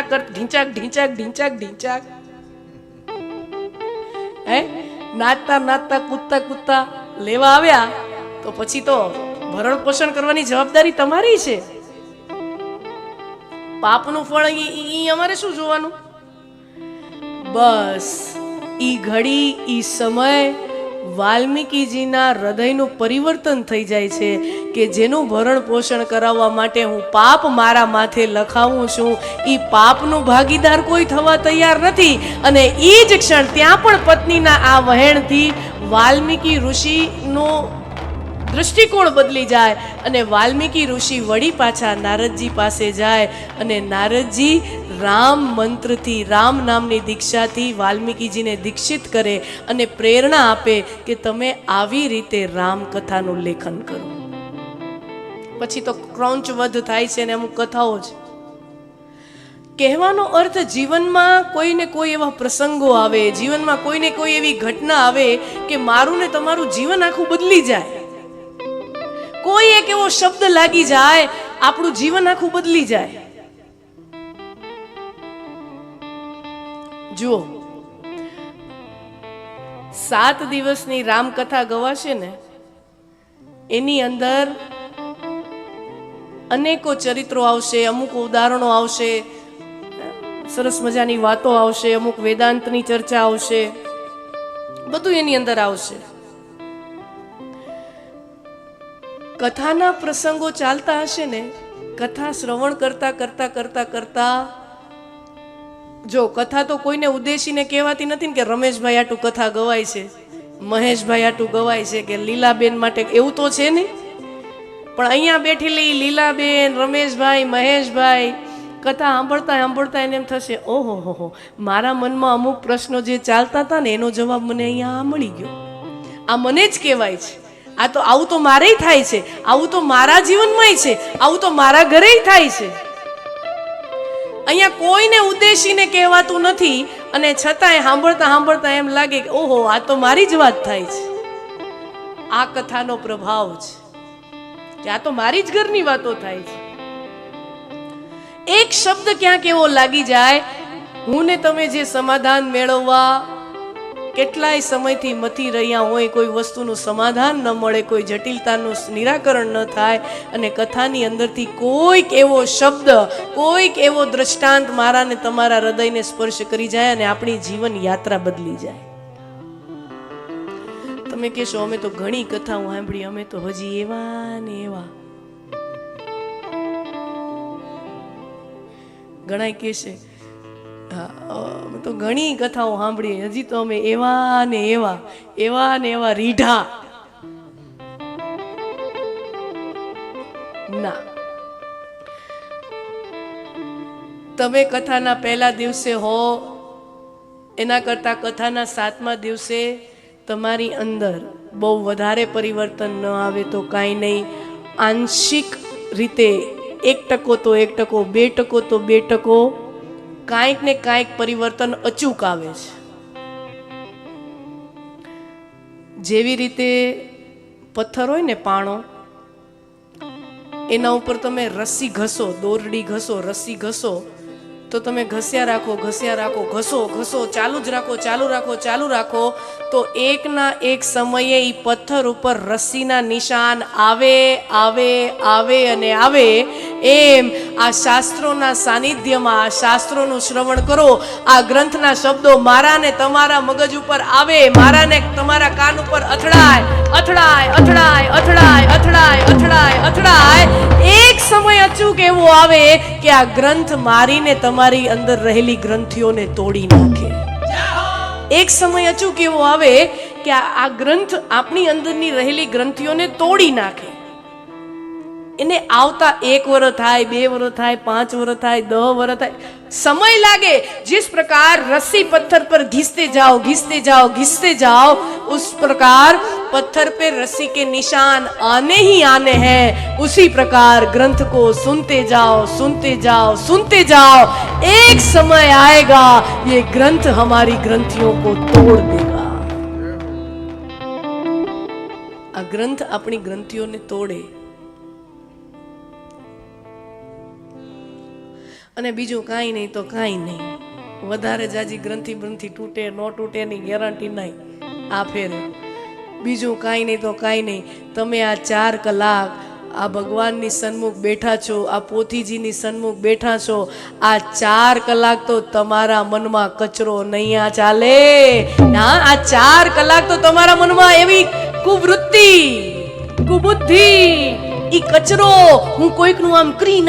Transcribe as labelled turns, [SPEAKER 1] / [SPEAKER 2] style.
[SPEAKER 1] ઢીંચાક કર, ઢીંચાક ઢીંચાક ઢીંચાક ઢીંચાક. હે? નાચતા નાચતા, કૂદતા કૂદતા લેવા આવ્યા, તો પછી તો ભરણ પોષણ કરવાની જવાબદારી તમારી છે. પાપનું ફળ અમારે શું જોવાનું? બસ, ઈ ઘડી, ઈ સમય વાલ્મીકીજીના હૃદયનું પરિવર્તન થઈ જાય છે કે જેનું ભરણ પોષણ કરાવવા માટે હું પાપ મારા માથે લખાવું છું. એ પાપનું ભાગીદાર કોઈ થવા તૈયાર નથી અને એ જ ક્ષણ ત્યાં પણ પત્નીના આ વહેણથી વાલ્મીકી ઋષિનો દૃષ્ટિકોણ બદલી જાય અને વાલ્મીકી ઋષિ વળી પાછા નારદજી પાસે જાય અને નારદજી રામ મંત્રથી, રામ નામની દીક્ષાથી વાલ્મીકીજીને દીક્ષિત કરે અને પ્રેરણા આપે કે તમે આવી રીતે રામકથાનું લેખન કરો. પછી તો ક્રૌંચવધ થાય છે અને અમુક કથાઓ જ. કહેવાનો અર્થ જીવનમાં કોઈને કોઈ એવા પ્રસંગો આવે, જીવનમાં કોઈને કોઈ એવી ઘટના આવે કે મારું ને તમારું જીવન આખું બદલી જાય. કોઈ એક એવો શબ્દ લાગી જાય, આપણું જીવન આખું બદલી જાય. જુઓ, સાત દિવસની રામકથા ગવાશે ને, એની અંદર અનેકો ચરિત્રો આવશે, અમુક ઉદાહરણો આવશે, સરસ મજાની વાતો આવશે, અમુક વેદાંતની ચર્ચા આવશે, બધું એની અંદર આવશે. કથાના પ્રસંગો ચાલતા હશે ને, કથા શ્રવણ કરતા કરતા કરતા કરતા, જો કથા તો કોઈને ઉદ્દેશીને કહેવાતી નથી ને કે રમેશભાઈ આટું કથા ગવાય છે, મહેશભાઈ આટું ગવાય છે કે લીલાબેન માટે એવું તો છે નહીં પણ અહીંયા બેઠેલી લીલાબેન, રમેશભાઈ, મહેશભાઈ કથા સાંભળતા સાંભળતા એને એમ થશે, ઓહો હો હો, મારા મનમાં અમુક પ્રશ્નો જે ચાલતા હતા ને એનો જવાબ મને અહીંયા મળી ગયો. આ મને જ કહેવાય છે. આ તો, આવું તો મારેય થાય છે. આવું તો મારા જીવનમાંય છે. આવું તો મારા ઘરેય થાય છે. અહીંયા કોઈને ઉદ્દેશીને કહેવાતું નથી અને છતાંય સાંભળતા સાંભળતા એમ લાગે કે, ઓહો, આ તો મારી જ વાત થાય છે. આ કથાનો પ્રભાવ છે કે આ તો મારી જ ઘરની વાતો થાય છે. એક શબ્દ ક્યાંક એવો લાગી જાય, હું ને તમે જે સમાધાન મેળવવા કેટલાય સમયથી મથી રહ્યા હોય, કોઈ વસ્તુનું સમાધાન ન મળે, કોઈ જટિલતાનું નિરાકરણ ન થાય અને કથાની અંદરથી કોઈક એવો શબ્દ, કોઈક એવો દ્રષ્ટાંત મારાને તમારા હૃદયને સ્પર્શ કરી જાય અને આપણી જીવન યાત્રા બદલી જાય. તમે કહેશો, અમે તો ઘણી કથાઓ સાંભળી, અમે તો હજી એવા ને એવા. ઘણા કહેશે તો ઘણી કથાઓ સાંભળી હજી તો અમે એવા ને એવા એવા ને એવા રીઢા. ના. તમે કથાના પહેલા દિવસે હો, એના કરતા કથાના સાતમા દિવસે તમારી અંદર બહુ વધારે પરિવર્તન ન આવે તો કાંઈ નહીં. આંશિક રીતે એક ટકો તો એક ટકો, બે ટકો તો બે ટકો. કાંઈક ને કાંઈક પરિવર્તન અચૂક આવે છે. જેવી રીતે પથ્થર હોય ને પાણો, એના ઉપર તમે રસ્સી ઘસો, દોરડી ઘસો, રસ્સી ઘસો, તો તમે ઘસ્યા રાખો ઘસ્યા રાખો, ઘસો ઘસો, ચાલુ જ રાખો, ચાલુ રાખો ચાલુ રાખો, તો એકના એક સમયે એ પથ્થર ઉપર રસ્સીના નિશાન આવે આવે આવે અને આવે એમ આ શાસ્ત્રોના સાનિધ્યમાં, આ શાસ્ત્રોનું શ્રવણ કરો. આ ગ્રંથના શબ્દો મારા ને તમારા મગજ ઉપર આવે મારા ને તમારા કાન ઉપર અથડાય અથડાય અથડાય અથડાય અથડાય અથડાય અથડાય. એક સમય અચૂક એવો આવે કે આ ગ્રંથ મારીને તમારી અંદર રહેલી ગ્રંથિઓને તોડી નાખે. એક સમય અચૂક એવો આવે કે આ ગ્રંથ આપણી અંદરની રહેલી ગ્રંથિઓને તોડી નાખે. એને આવતા એક વર્ષ થાય બે વર્ષ થાય પાંચ વર્ષ થાય દસ વર્ષ થાય समय लागे जिस प्रकार रस्सी पत्थर पर घिसते जाओ घिसते जाओ घिसते जाओ उस प्रकार पत्थर पे रस्सी के निशान आने ही आने हैं उसी प्रकार ग्रंथ को सुनते जाओ सुनते जाओ सुनते जाओ एक समय आएगा ये ग्रंथ हमारी ग्रंथियों को तोड़ देगा આ ગ્રંથ આપણી ગ્રંથિઓને તોડે અને બીજું કાંઈ નહીં તો કાંઈ નહીં. વધારે જાજી ગ્રંથિ ગ્રંથિ તૂટે, ન તૂટે ની ગેરંટી નહીં. આ ફેરે. બીજું કાંઈ નહીં તો કાંઈ નહીં. તમે આ ચાર કલાક આ ભગવાનની સન્મુખ બેઠા છો, આ પોથીજીની સન્મુખ બેઠા છો, આ ચાર કલાક તો તમારા મનમાં કચરો નહીં આ ચાલે. ના, આ ચાર કલાક તો તમારા મનમાં એવી કુવૃત્તિ, કુબુદ્ધિ, ઈ કચરો હું કોઈકનું આમ કરી